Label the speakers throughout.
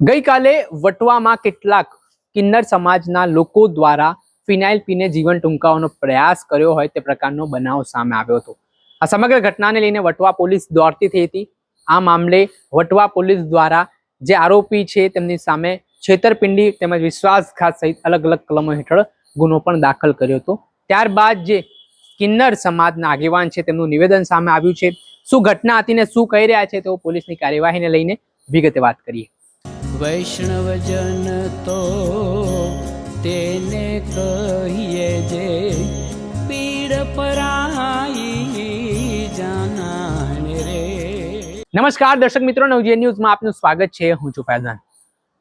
Speaker 1: ગઈકાલે વટવામાં કેટલાક કિન્નર સમાજના લોકો દ્વારા ફિનાઇલ પીને જીવન ટૂંકાવવાનો પ્રયાસ કર્યો હોય તે પ્રકારનો બનાવ સામે આવ્યો હતો. આ સમગ્ર ઘટનાને લઈને વટવા પોલીસ દોડતી થઈ હતી. આ મામલે વટવા પોલીસ દ્વારા જે આરોપી છે તેમની સામે છેતરપિંડી તેમજ વિશ્વાસઘાત સહિત અલગ અલગ કલમો હેઠળ ગુનો પણ દાખલ કર્યો હતો. ત્યારબાદ જે કિન્નર સમાજના આગેવાન છે તેમનું નિવેદન સામે આવ્યું છે. શું ઘટના હતી ને શું કહી રહ્યા છે તેઓ પોલીસની કાર્યવાહીને લઈને વિગતે વાત કરીએ.
Speaker 2: વૈષ્ણવજન તો તેને કહીએ જે પીડ પરાઈ જાનાને રે.
Speaker 1: નમસ્કાર, દર્શક મિત્રો નવજીએ ન્યૂઝમાં આપનું સ્વાગત છે. હું છું ફૈઝાન.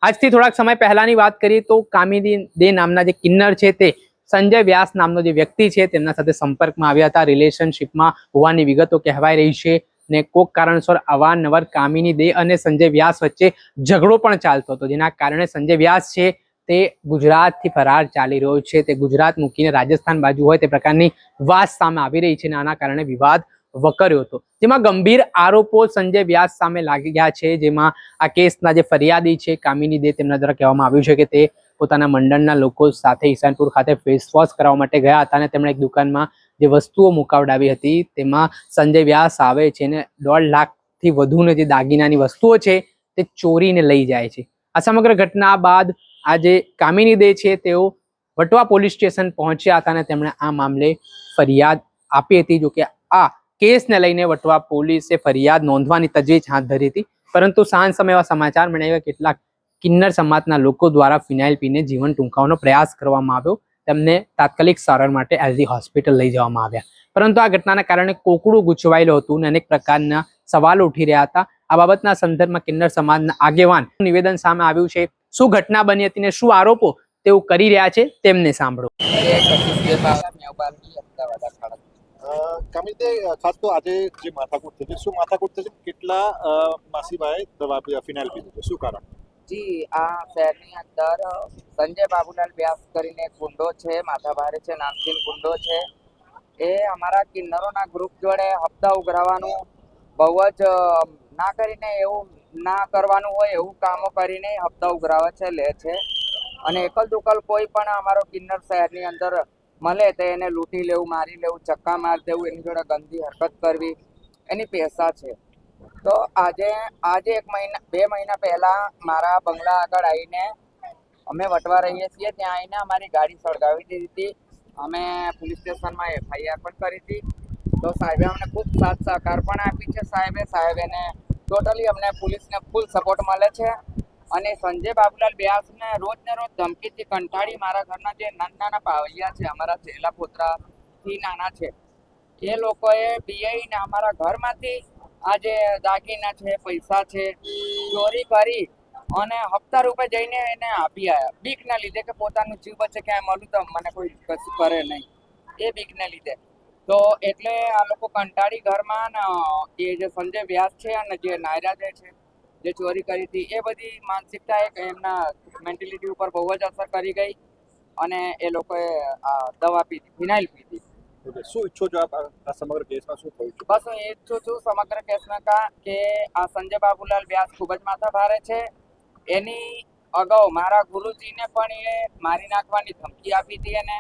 Speaker 1: આજથી થોડાક સમય પહેલાની વાત કરીએ તો કામિની દે નામના જે કિન્નર છે તે સંજય વ્યાસ નામનો જે વ્યક્તિ છે, તેમના સાથે સંપર્કમાં આવ્યા હતા. રિલેશનશિપમાં હોવાની વિગતો કહેવાઈ રહી છે. ને કોક કારણસર અવારનવાર કામિની દે અને સંજય વ્યાસ વચ્ચે ઝઘડો પણ ચાલતો હતો. જેના કારણે સંજય વ્યાસ છે તે ગુજરાતથી ફરાર ચાલી રહ્યો છે. તે ગુજરાત મૂકીને રાજસ્થાન બાજુ હોય તે પ્રકારની વાત સામે આવી રહી છે અને આના કારણે વિવાદ વકર્યો હતો. જેમાં ગંભીર આરોપો સંજય વ્યાસ સામે લાગી ગયા છે. જેમાં આ કેસના જે ફરિયાદી છે કામિની દે તેમના દ્વારા કહેવામાં આવ્યું છે કે તે પોતાના મંડળના લોકો સાથે ઈશાનપુર ખાતે ફેસ વોશ કરાવવા માટે ગયા હતા અને તેમણે એક દુકાનમાં જે વસ્તુઓ મુકાવડાવી હતી, તેમાં સંજય વ્યાસ આવે છે ને દોઢ લાખથી વધુને જે દાગીનાની વસ્તુઓ છે, તે ચોરીને લઈ જાય છે. આ સમગ્ર ઘટના બાદ આ જે કામિની દે છે, તેઓ વટવા પોલીસ સ્ટેશન પહોંચ્યા હતા અને તેમણે આ મામલે ફરિયાદ આપી હતી જો કે આ કેસને લઈને વટવા પોલીસે ફરિયાદ નોંધવાની તજવીજ હાથ ધરી હતી. પરંતુ સાંજ સમય એવા સમાચાર મળ્યા કેટલાક કિન્નર સમાજના લોકો દ્વારા ફિનાઇલ પીને જીવન ટૂંકાવવાનો પ્રયાસ કરવામાં આવ્યો. તેમને તાત્કાલિક સારવાર માટે એલજી હોસ્પિટલ લઈ જવામાં આવ્યા. પરંતુ આ ઘટનાના કારણે કોકડું ગુચવાયેલું હતું અને અનેક પ્રકારના સવાલો ઉઠી રહ્યા હતા. આ બાબતના સંદર્ભમાં કિન્નર સમાજના આગેવાન નિવેદન સામે આવ્યું છે શું ઘટના બની હતી ને શું આરોપો તેઓ કરી રહ્યા છે તેમને સાંભળો.
Speaker 3: અ, ખાસ તો આજે શું માથાકૂટ થઈ કેટલા દવા ફિનાઇલ પીધું છે? શું કારણ?
Speaker 4: જી, આ શહેરની અંદર સંજય બાબુલાલ વ્યાસ કરીને એક ગુંડો છે માથાભારે છે નામચીન ગુંડો છે. એ અમારા કિન્નરોના ગ્રુપ જોડે હપ્તા ઉઘરાવાનું બહુ જ ના કરીને એવું ના કરવાનું હોય એવું કામો કરીને હપ્તા ઉઘરાવે છે, લે છે. અને એકલ દુકલ કોઈ પણ અમારો કિન્નર શહેરની અંદર મળે તો એને લૂંટી લેવું, મારી લેવું, ચક્કા માર દેવું, એની જોડે ગંદી હરકત કરવી, એની પેશા છે. તો આજે આજે એક મહિના, બે મહિના પહેલા મારા બંગલા આગળ આવીને અમે વટવા રહીએ છીએ. ત્યાં આવીને અમારી ગાડી સળગાવી દીધી હતી. અમે પોલીસ સ્ટેશનમાં એફઆઈઆર પણ કરી હતી. તો સાહેબે અમને ખૂબ સાથ સહકાર પણ આપી છે સાહેબે. સાહેબેને ટોટલી અમને પોલીસને ફૂલ સપોર્ટ મળે છે. અને સંજય બાબુલાલ વ્યાસને રોજ ને રોજ ધમકીથી કંટાળી મારા ઘરના જે નાના નાના પાવૈયા છે, અમારા છેલ્લા પોતરાથી નાના છે, એ લોકોએ બીઆઈને અમારા ઘરમાંથી આ જે દાગીના છે, પૈસા છે, ચોરી કરી અને હપ્તા રૂપે જઈને એને આપી આવ્યા બીકના લીધે કે પોતાનું જીવ બચે ક્યાંય મળ્યું તો મને કોઈ કશું કરે નહીં. એ બીકને લીધે. તો એટલે આ લોકો કંટાળી ઘરમાં એ જે સંજય વ્યાસ છે અને જે નાયરા જે છે, જે ચોરી કરી હતી, એ બધી માનસિકતા એક એમના મેન્ટેલિટી ઉપર બહુ જ અસર કરી ગઈ અને એ લોકોએ દવા પીધી, ફિનાઇલ પીધી.
Speaker 3: શું ઈચ્છો છો આપ આ સમગ્ર કેસમાં શું થયું
Speaker 4: બસ હું ઈચ્છું છું સમગ્ર કેસમાં કા કે આ સંજય બાબુલાલ વ્યાસ ખૂબ જ માથા ભારે છે. એની અગાઉ મારા ગુરુજીને પણ એ મારી નાખવાની ધમકી આપી હતી એને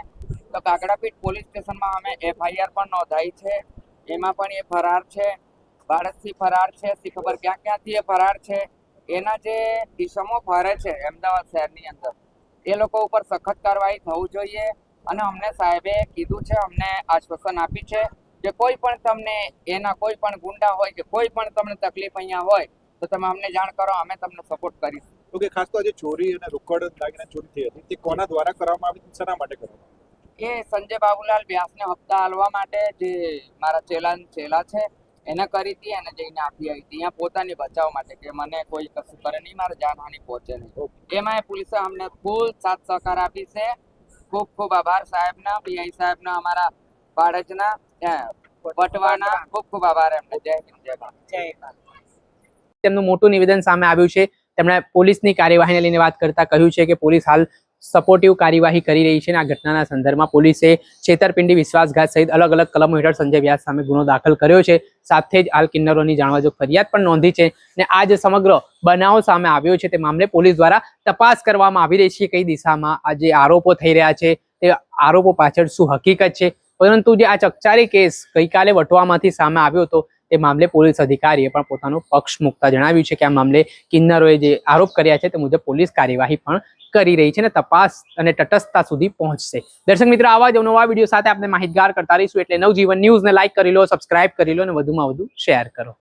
Speaker 4: તો કાકડાપીઠ પોલીસ સ્ટેશનમાં અમે એફઆઈઆર પણ નોંધાઈ છે. એમાં પણ એ ફરાર છે. ભારતથી ફરાર છે. શી ખબર ક્યાં ક્યાંથી એ ફરાર છે? એના જે ઈસમો ફરે છે અમદાવાદ શહેરની અંદર, એ લોકો ઉપર સખત કાર્યવાહી થવું જોઈએ. અને અમને સાહેબે કીધું છે અમને આશ્વાસન આપ્યું છે કે કોઈ પણ તમને એના કોઈ પણ ગુંડા હોય કે કોઈ પણ તમને તકલીફ અહીંયા હોય તો તમે અમને જાણ કરો અમે તમને સપોર્ટ કરીશું.
Speaker 3: ઓકે ખાસ તો આજે ચોરી અને રોકડ દાગીના ચોરી થઈ હતી. તે કોના દ્વારા કરવામાં આવી શેના માટે કરવામાં
Speaker 4: એ સંજય બાબુલાલ વ્યાસને હપ્તા હાલવા માટે જે મારા ચેલા ચેલા છે એને કરી હતી અને જઈને આપી આવી હતી. અહીંયા પોતાની બચાવ માટે કે મને કોઈ કશું કરે નહીં મારે જાનહાની પહોંચે નહીં. એમાં પોલીસે અમને ફૂલ સાથ સહકાર આપી છે. ખૂબ ખૂબ આભાર સાહેબના પીઆઈ સાહેબના અમારા બાળજના ના વટવાના ખૂબ ખૂબ આભાર એમને. જય હિન્દ જય જય ભારત.
Speaker 1: તેમનું મોટું નિવેદન સામે આવ્યું છે. તેમણે પોલીસની કાર્યવાહીને લઈને વાત કરતા કહ્યું છે કે પોલીસ હાલ સપોર્ટિવ કાર્યવાહી કરી રહી છે અને આ ઘટનાના સંદર્ભમાં પોલીસે છેતરપિંડી, વિશ્વાસઘાત સહિત અલગ અલગ કલમો હેઠળ સંજય વ્યાસ સામે ગુનો દાખલ કર્યો છે. સાથે જ હાલ કિન્નરોની જાણવાજો ફરિયાદ પણ નોંધી છે અને આ જે સમગ્ર બનાવ સામે આવ્યો છે. તે મામલે પોલીસ દ્વારા તપાસ કરવામાં આવી રહી છે કઈ દિશામાં આ જે આરોપો થઈ રહ્યા છે તે આરોપો પાછળ શું હકીકત છે? પરંતુ જે આ ચકચારી કેસ ગઈકાલે વટવામાંથી સામે આવ્યો હતો તે મામલે પોલીસ અધિકારીએ પણ પોતાનો પક્ષ મૂકતા જણાવ્યું છે કે આ મામલે કિન્નરોએ જે આરોપ કર્યા છે તે મુજબ પોલીસ કાર્યવાહી પણ કરી રહી છે અને તપાસ અને તટસ્થતા સુધી પહોંચશે. દર્શક મિત્રો, આવા જ નવા વીડિયો સાથે આપણે માહિતગાર કરતા રહીશું એટલે નવજીવન ન્યૂઝને લાઇક કરી લો, સબસ્ક્રાઇબ કરી લો અને વધુમાં વધુ શેર કરો.